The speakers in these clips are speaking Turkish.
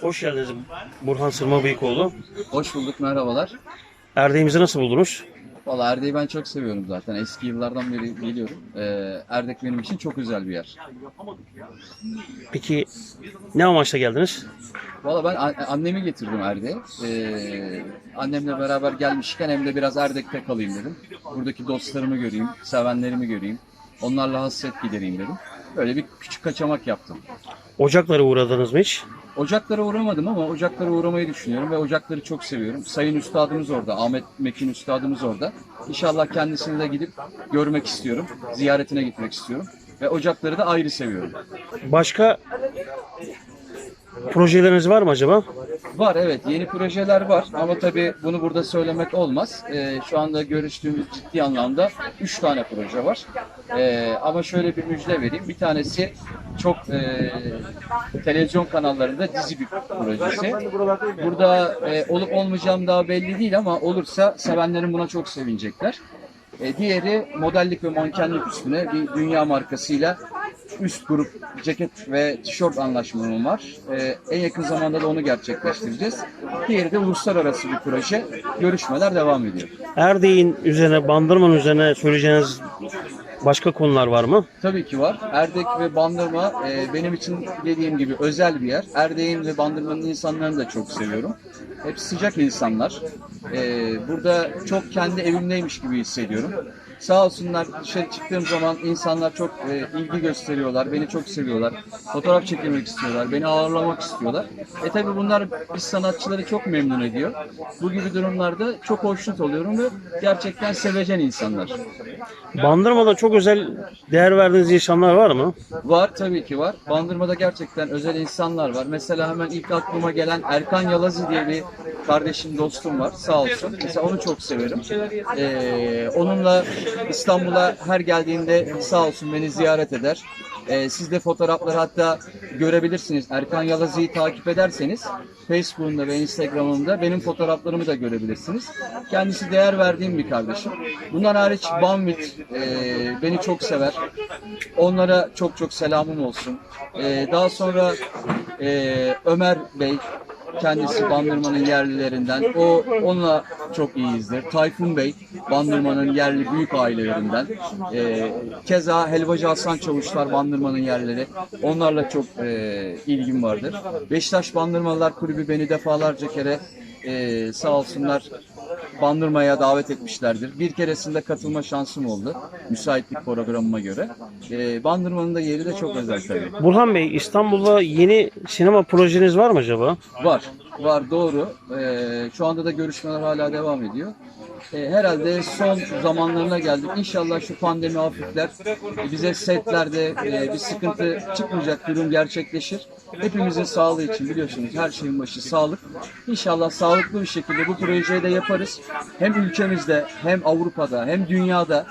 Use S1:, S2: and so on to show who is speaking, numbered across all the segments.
S1: Hoş geldiniz Burhan Sırma Beykoğlu.
S2: Hoş bulduk, merhabalar.
S1: Erdek'imizi nasıl buldunuz?
S2: Valla Erdek'i ben çok seviyorum zaten. Eski yıllardan beri biliyorum. Ee, Erdek benim için çok özel bir yer.
S1: Peki ne amaçla geldiniz?
S2: Valla ben an- annemi getirdim Erdek'e. Ee, annemle beraber gelmişken hem de biraz Erdek'te kalayım dedim. Buradaki dostlarımı göreyim, sevenlerimi göreyim. Onlarla hasret gidereyim dedim. Böyle bir küçük kaçamak yaptım.
S1: Ocaklara uğradınız mı hiç?
S2: Ocaklara uğramadım ama ocaklara uğramayı düşünüyorum ve ocakları çok seviyorum. Sayın Üstadımız orada, Ahmet Mekin Üstadımız orada. İnşallah kendisini de gidip görmek istiyorum. Ziyaretine gitmek istiyorum. Ve ocakları da ayrı seviyorum.
S1: Başka projeleriniz var mı acaba?
S2: Var evet yeni projeler var ama tabii bunu burada söylemek olmaz. Ee, şu anda görüştüğümüz ciddi anlamda 3 tane proje var. Ee, ama şöyle bir müjde vereyim. Bir tanesi çok e, televizyon kanallarında dizi bir projesi. Burada e, olup olmayacağım daha belli değil ama olursa sevenlerim buna çok sevinecekler. E, diğeri modellik ve mankenlik üstüne bir dünya markasıyla üst grup ceket ve tişört anlaşmam var. E, en yakın zamanda da onu gerçekleştireceğiz. Diğeri de uluslararası bir proje. Görüşmeler devam ediyor.
S1: Erdek'in üzerine, Bandırma'nın üzerine söyleyeceğiniz başka konular var mı?
S2: Tabii ki var. Erdek ve Bandırma e, benim için dediğim gibi özel bir yer. Erdek'in ve Bandırma'nın insanlarını da çok seviyorum. Hep sıcak insanlar. E, burada çok kendi evimdeymiş gibi hissediyorum. Sağ olsunlar dışarı çıktığım zaman insanlar çok e, ilgi gösteriyorlar, beni çok seviyorlar. Fotoğraf çekilmek istiyorlar, beni ağırlamak istiyorlar. E tabi bunlar biz sanatçıları çok memnun ediyor. Bu gibi durumlarda çok hoşnut oluyorum ve gerçekten sevecen insanlar.
S1: Bandırma'da çok özel değer verdiğiniz insanlar var mı?
S2: Var tabii ki var. Bandırma'da gerçekten özel insanlar var. Mesela hemen ilk aklıma gelen Erkan Yalazi diye bir kardeşim, dostum var. Sağ olsun. Mesela onu çok severim. Ee, onunla İstanbul'a her geldiğinde sağ olsun beni ziyaret eder. Ee, siz de fotoğrafları hatta görebilirsiniz. Erkan Yalazi'yi takip ederseniz Facebook'unda ve Instagram'ımda benim fotoğraflarımı da görebilirsiniz. Kendisi değer verdiğim bir kardeşim. Bundan hariç Banvit e, beni çok sever. Onlara çok çok selamım olsun. Ee, daha sonra e, Ömer Bey kendisi Bandırma'nın yerlilerinden. O onunla çok iyiyizdir. Tayfun Bey Bandırma'nın yerli büyük ailelerinden. Ee, keza Helvacı Hasan Çavuşlar Bandırma'nın yerleri. Onlarla çok e, ilgim vardır. Beşiktaş Bandırmalılar Kulübü beni defalarca kere e, sağ olsunlar Bandırma'ya davet etmişlerdir. Bir keresinde katılma şansım oldu. Müsaitlik programıma göre. E, Bandırma'nın da yeri de çok özel tabii.
S1: Burhan Bey, İstanbul'da yeni sinema projeniz var mı acaba?
S2: Var. Var doğru. Ee, şu anda da görüşmeler hala devam ediyor. Ee, herhalde son zamanlarına geldik. İnşallah şu pandemi hafifler. Bize setlerde e, bir sıkıntı çıkmayacak durum gerçekleşir. Hepimizin sağlığı için biliyorsunuz her şeyin başı sağlık. İnşallah sağlıklı bir şekilde bu projeyi de yaparız. Hem ülkemizde hem Avrupa'da hem dünyada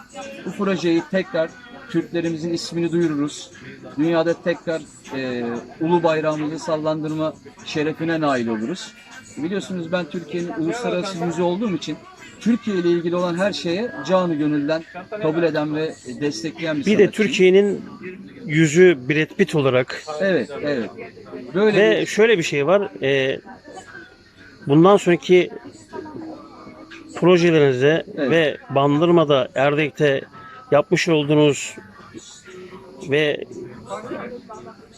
S2: bu projeyi tekrar Türklerimizin ismini duyururuz. Dünyada tekrar e, ulu bayrağımızı sallandırma şerefine nail oluruz. Biliyorsunuz ben Türkiye'nin uluslararası yüzü olduğum için Türkiye ile ilgili olan her şeye canı gönülden kabul eden ve destekleyen bir
S1: Bir de
S2: sanatçıyım.
S1: Türkiye'nin yüzü Brad Pitt olarak
S2: Evet, evet. Böyle
S1: Ve
S2: bir
S1: şöyle bir şey var. e, bundan sonraki projelerinizde
S2: Evet.
S1: ve Bandırma'da, Erdek'te yapmış olduğunuz ve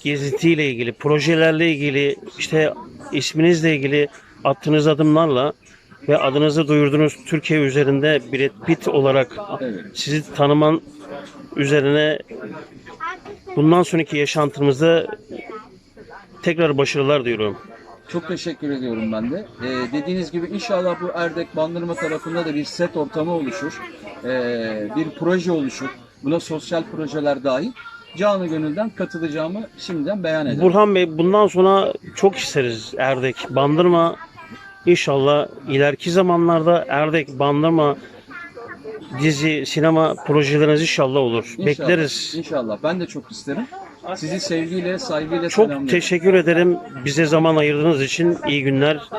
S1: gezintiyle ilgili, projelerle ilgili, işte isminizle ilgili attığınız adımlarla ve adınızı duyurduğunuz Türkiye üzerinde Brad Pitt olarak
S2: evet.
S1: sizi tanıman üzerine bundan sonraki yaşantınızda tekrar başarılar diyorum.
S2: Çok teşekkür ediyorum ben de. Ee, dediğiniz gibi inşallah bu Erdek Bandırma tarafında da bir set ortamı oluşur. Ee, bir proje oluşur. Buna sosyal projeler dahil. Canı gönülden katılacağımı şimdiden beyan ederim.
S1: Burhan Bey bundan sonra çok isteriz Erdek, Bandırma. İnşallah ileriki zamanlarda Erdek, Bandırma dizi, sinema projeleriniz inşallah olur.
S2: İnşallah,
S1: Bekleriz.
S2: İnşallah. Ben de çok isterim. Sizi sevgiyle, saygıyla
S1: Çok
S2: selamlıyorum.
S1: teşekkür ederim bize zaman ayırdığınız için. İyi günler.